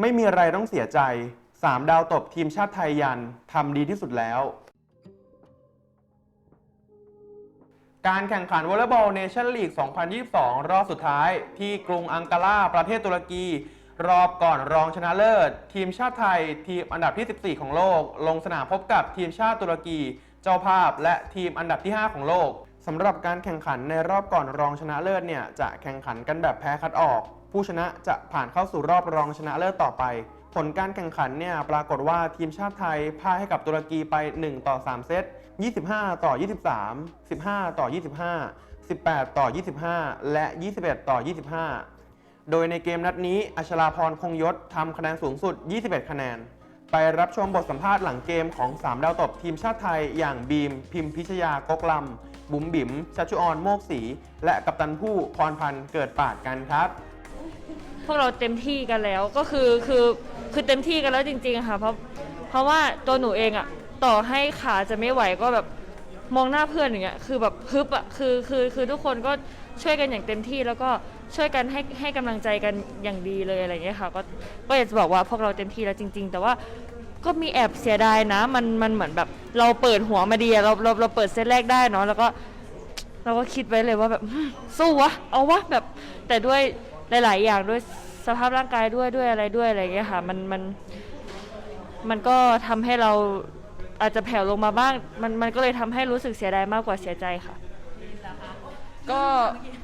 ไม่มีอะไรต้องเสียใจ 3 ดาวตบทีมชาติไทยยันทำดีที่สุดแล้ว การแข่งขันวอลเลย์บอลเนชั่นลีก 2022 รอบสุดท้าย ที่กรุงอังการาประเทศตุรกี รอบก่อนรองชนะเลิศ ทีมชาติไทย ทีมอันดับที่ 14 ของโลก ลงสนามพบกับทีมชาติตุรกี เจ้าภาพและทีมอันดับที่ 5 ของโลกสำหรับการแข่งขันในรอบก่อนรองชนะเลิศเนี่ยจะแข่งขันกันแบบแพ้คัดออก ผู้ชนะจะผ่านเข้าสู่รอบรองชนะเลิศต่อไป ผลการแข่งขันเนี่ยปรากฏว่าทีมชาติไทยพ่ายให้กับตุรกีไป 1 ต่อ 3 เซต 25 ต่อ 23 15 ต่อ 25 18 ต่อ 25 และ 21 ต่อ 25 โดยในเกมนัดนี้ อัชราพรคงยศทำคะแนนสูงสุด 21 คะแนน ไปรับชมบทสัมภาษณ์หลังเกมของ 3 ดาวตบทีมชาติไทย อย่างบีม พิมพิชยากกลำบุ๋มบิ๋มชัชชุออนโมกศรีและกัปตันผู้พรพันธ์เกิดปาดกันครับ พวกเราเต็มที่กันแล้วก็คือคือคือเต็มที่กันแล้วจริง ๆ ค่ะ เพราะเพราะว่าตัวหนูเองอะต่อให้ขาจะไม่ไหวก็แบบมองหน้าเพื่อนอย่างเงี้ยคือแบบฮึบอะคือคือคือทุกคนก็ช่วยกันอย่างเต็มที่แล้วก็ช่วยกันให้ให้กำลังใจกันอย่างดีเลยอะไรเงี้ยค่ะก็ก็อยากจะบอกว่าพวกเราเต็มที่แล้วจริง ๆ แต่ว่าก็มีแอบเสียดายนะ มันมันเหมือนแบบเราเปิดหัวมาดีอะเราเราเราเปิดเซตแรกได้เนาะแล้วก็ เราก็คิดไว้เลยว่าแบบ สู้วะ เอาวะแบบ แต่ด้วย หลาย ๆ อย่างด้วยสภาพร่างกายด้วยด้วยอะไรด้วยอะไรอย่างเงี้ยค่ะมันมันมันก็ทำให้เราอาจจะแผ่วลงมาบ้าง มันมันก็เลยทำให้รู้สึกเสียดายมากกว่าเสียใจค่ะ ก็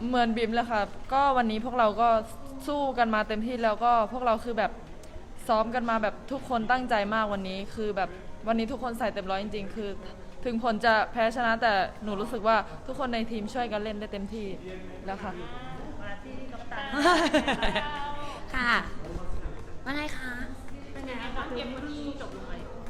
เหมือนบิมเลยค่ะ ก็วันนี้พวกเราก็สู้กันมาเต็มที่แล้วก็พวกเราคือแบบซ้อมกันมาแบบทุกคนตั้งใจมากวันนี้คือแบบวันนี้ทุกคนใส่เต็มร้อยจริง ๆ คือ ถึงผลจะแพ้ชนะแต่หนูรู้สึกว่าทุกคนในทีมช่วยกันเล่นได้เต็มที่แล้วค่ะ ค่ะว่าไงคะ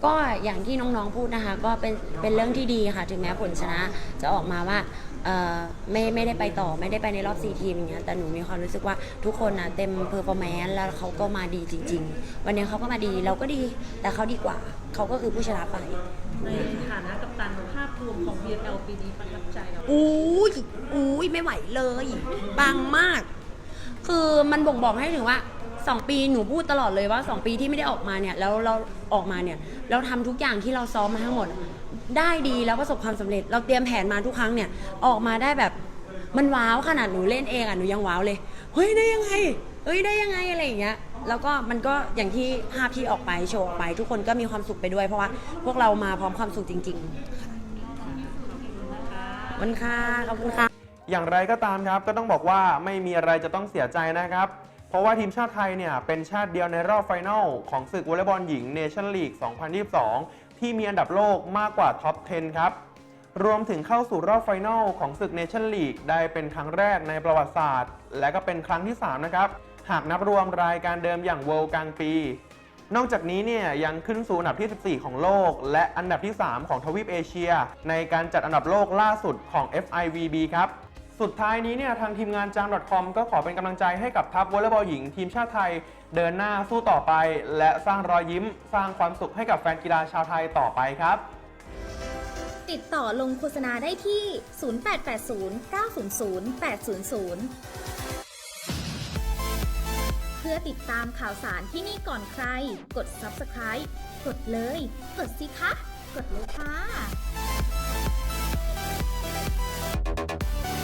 ก็อย่างที่น้องๆพูดนะคะก็เป็นเป็นเรื่องที่ดีค่ะ ถึงแม้ผลชนะจะออกมาว่าเอ่อไม่ไม่ได้ไปต่อไม่ได้ไปในรอบ4ทีมอย่างเงี้ยแต่หนูมีความรู้สึกว่าทุกคนนะเต็มเพอร์ฟอร์แมนซ์แล้วเขาก็มาดีจริง ๆ วันนี้เขาก็มาดีเราก็ดีแต่เขาดีกว่าเขาก็คือผู้ชนะไปในฐานะกัปตันภาพรวมของ BNL ปีนี้ประทับใจเราอุ้ย อุ้ยไม่ไหวเลยปังมาก คือมันบ่งบอกให้ถึงว่า2ปีหนูพูดตลอดเลยว่า2ปีที่ไม่ได้ออกมาเนี่ยแล้วเราออกมาเนี่ยเราทำทุกอย่างที่เราซ้อมมาทั้งหมด ได้ดีแล้วประสบความสำเร็จ เราเตรียมแผนมาทุกครั้งเนี่ยออกมาได้แบบมันว้าวขนาดหนูเล่นเองอะหนูยังว้าวเลยเฮ้ยได้ยังไงเฮ้ยได้ยังไงอะไรอย่างเงี้ยแล้วก็มันก็อย่างที่ภาพที่ออกไปโชว์ออกไป ทุกคนก็มีความสุขไปด้วยเพราะว่าพวกเรามาพร้อมความสุขจริงๆขอบคุณค่ะขอบคุณค่ะ อย่างไรก็ตามครับก็ต้องบอกว่าไม่มีอะไรจะต้องเสียใจนะครับ เพราะว่าทีมชาติไทยเนี่ยเป็นชาติเดียวในรอบไฟนอลของศึกวอลเลย์บอลหญิงเนชั่นลีก 2022 ที่มีอันดับโลกมากกว่าท็อป 10 ครับ รวมถึงเข้าสู่รอบไฟนอลของศึกเนชั่นลีกได้เป็นครั้งแรกในประวัติศาสตร์ และก็เป็นครั้งที่ 3 นะครับ หากนับรวมรายการเดิมอย่างเวิลด์กลางปีนอกจากนี้เนี่ยยังขึ้นสู่อันดับที่ 14 ของโลก และอันดับที่ 3 ของทวีปเอเชีย ในการจัดอันดับโลกล่าสุดของ FIVB ครับ สุดท้ายนี้เนี่ยทางทีมงานจาง .com ก็ขอเป็นกำลังใจให้กับทัพวอลเลย์บอลหญิงทีมชาติไทยเดินหน้าสู้ต่อไป และสร้างรอยยิ้ม สร้างความสุขให้กับแฟนกีฬาชาวไทยต่อไปครับ ติดต่อลงโฆษณาได้ที่ 0880 900 800เพื่อติดตามข่าวสารที่นี่ก่อนใคร กด subscribe กดเลย กดสิคะ กดเลยค่ะ